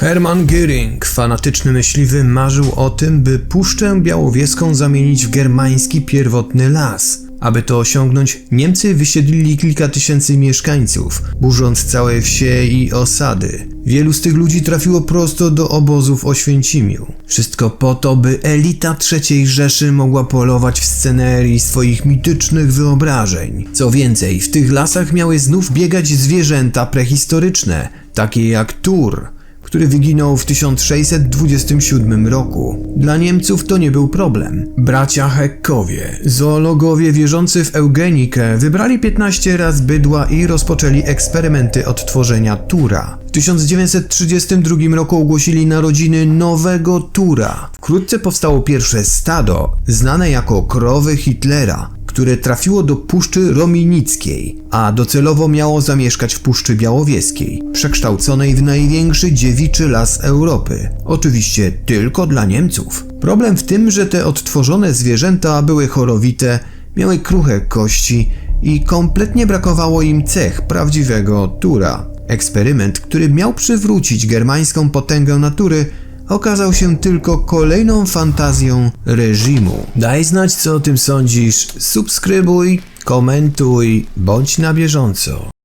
Hermann Göring, fanatyczny myśliwy, marzył o tym, by Puszczę Białowieską zamienić w germański pierwotny las. Aby to osiągnąć, Niemcy wysiedlili kilka tysięcy mieszkańców, burząc całe wsie i osady. Wielu z tych ludzi trafiło prosto do obozów Oświęcimiu. Wszystko po to, by elita III Rzeszy mogła polować w scenerii swoich mitycznych wyobrażeń. Co więcej, w tych lasach miały znów biegać zwierzęta prehistoryczne, takie jak tur, który wyginął w 1627 roku. Dla Niemców to nie był problem. Bracia Hekkowie, zoologowie wierzący w eugenikę, wybrali 15 raz bydła i rozpoczęli eksperymenty odtworzenia tura. W 1932 roku ogłosili narodziny nowego tura. Wkrótce powstało pierwsze stado, znane jako krowy Hitlera, które trafiło do Puszczy Rominickiej, a docelowo miało zamieszkać w Puszczy Białowieskiej, przekształconej w największy dziewiczy las Europy. Oczywiście tylko dla Niemców. Problem w tym, że te odtworzone zwierzęta były chorowite, miały kruche kości i kompletnie brakowało im cech prawdziwego tura. Eksperyment, który miał przywrócić germańską potęgę natury, okazał się tylko kolejną fantazją reżimu. Daj znać, co o tym sądzisz, subskrybuj, komentuj, bądź na bieżąco.